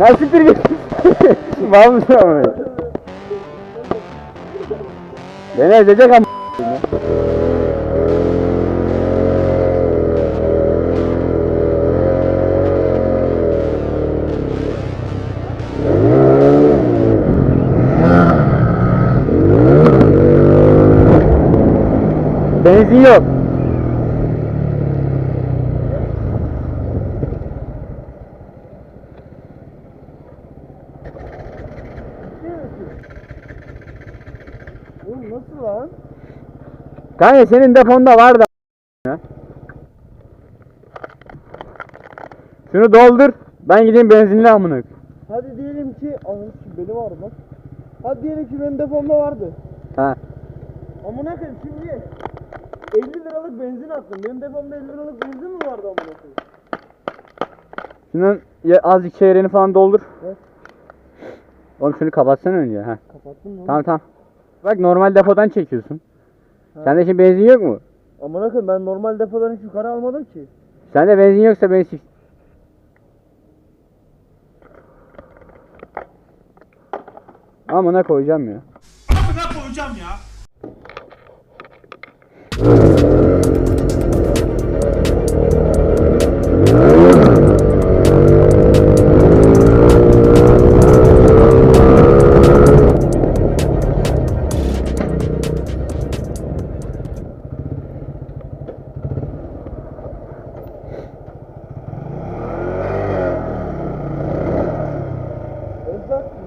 Lan siktir git. Var mısın ama? Beni ezecek ama. Benzin yok. Oğlum nasıl lan? Kanka senin deponda var da. Şunu doldur. Ben gideyim benzinli amına. Hadi diyelim ki anam benim var bak. Hadi diyelim ki benim depomda vardı. Ha. Amına koyayım şimdi 50 liralık benzin attım. Benim depomda 50 liralık benzin mi vardı amına koyayım? Şunun ya azıcık çeyreğini falan doldur. Evet. Oğlum şunu kapatsana önce. Ha. Kapattın mı? Tamam tamam. Bak normal depodan çekiyorsun. Ha. Sende şimdi benzin yok mu? Amına koyayım ben normal depodan hiç yukarı almadım ki. Sende benzin yoksa beni sik. Amına koyacağım ya. Amına koyacağım ya.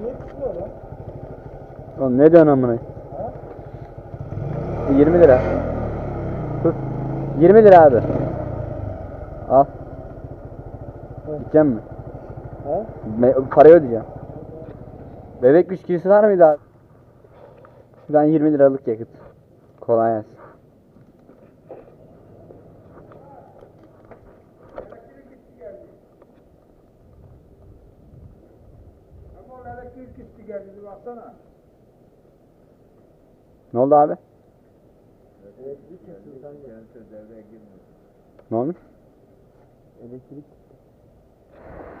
Niye lan? Oğlum ne diyorsun amına? 20 lira. Tut. 20 lira abi. Al. Gideceğim mi? Ha? Me- parayı ödeyeceğim. Bebek bisküvisi var mıydı abi? Şuradan 20 liralık yakıt. Kolay gelsin. Ama o elektrik gitti geldi bir baksana. Ne oldu abi? Elektrik kesildi devreye girmiyor. Ne olmuş? Elektrik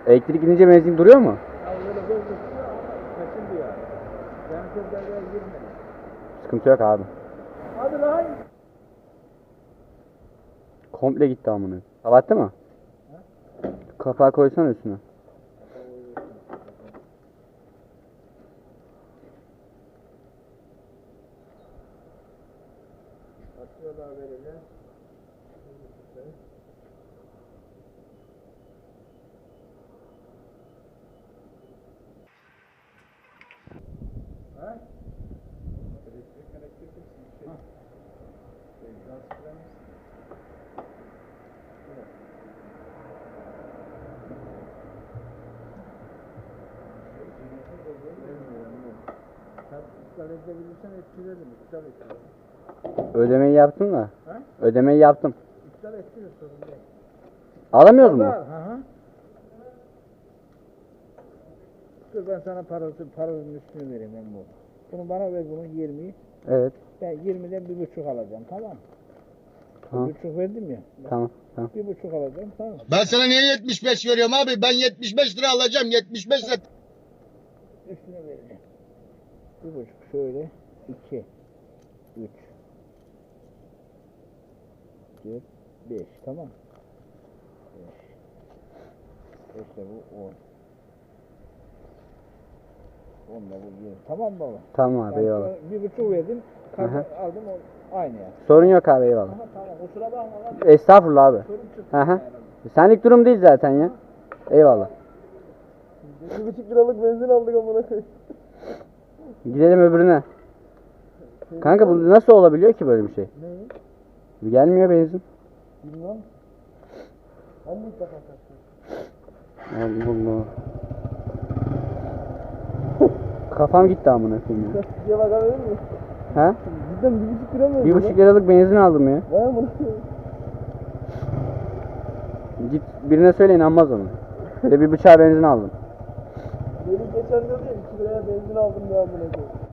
Elektrik gidince benzin duruyor mu? Ya böyle böyle tutuyor ama kesildi yani. Sensör devreye girmedi. Sıkıntı yok abi. Hadi lan. Komple gitti amına. Kapattı mı? Kapağı koysana üstüne. Böyle. Ha? Elektrik elektrik hepsi. Ha. Gaz fren. Evet. Sen iptal edebilirsen etkilerim. İptal etkilerim. Ödemeyi yaptım da. Ha? Ödemeyi yaptım. İptal ettiriyor sorun değil. Alamıyoruz mu? Hı hı. Dur ben sana parası, paranın üstünü vereyim ben bu. Bunu bana ver bunu 20'yi. Evet. Ben 20'den bir buçuk alacağım tamam mı? Tamam. Bir buçuk verdim ya. Tamam. Tamam. Bir buçuk alacağım tamam? Ben sana niye 75 veriyorum abi? Ben 75 lira alacağım. 75 lira. Üstüne vereceğim. Bir buçuk şöyle. iki, Üç. Dört. Beş. Tamam. Beş. Beş de bu on. On da bu yirmi. Tamam mı baba? Tamam abi Ben eyvallah. bir buçuk verdim. Kartı Aha. aldım o aynı yani. Sorun yok abi eyvallah. Aha tamam kusura bakma lan. Estağfurullah abi. Sorun çıktı. Hı hı. Senlik durum değil zaten ya. Eyvallah. Bir buçuk liralık benzin aldık amına koyayım. Gidelim öbürüne. Kanka bu nasıl olabiliyor ki böyle bir şey? Ne? Gelmiyor benzin. Bilmem. Hangi defa kaçtın? Allah Allah. Kafam gitti amına koyayım ya. Diye bakabilir miyim? Ha? Cidden bir buçuk lira mı? Bir buçuk liralık benzin aldım ya. Vay amına. Git birine söyle inanmaz onu. Bir de bir bıçağa benzin aldım. Benim geçen diyordu ya 2 liraya benzin aldım ya amına koyayım.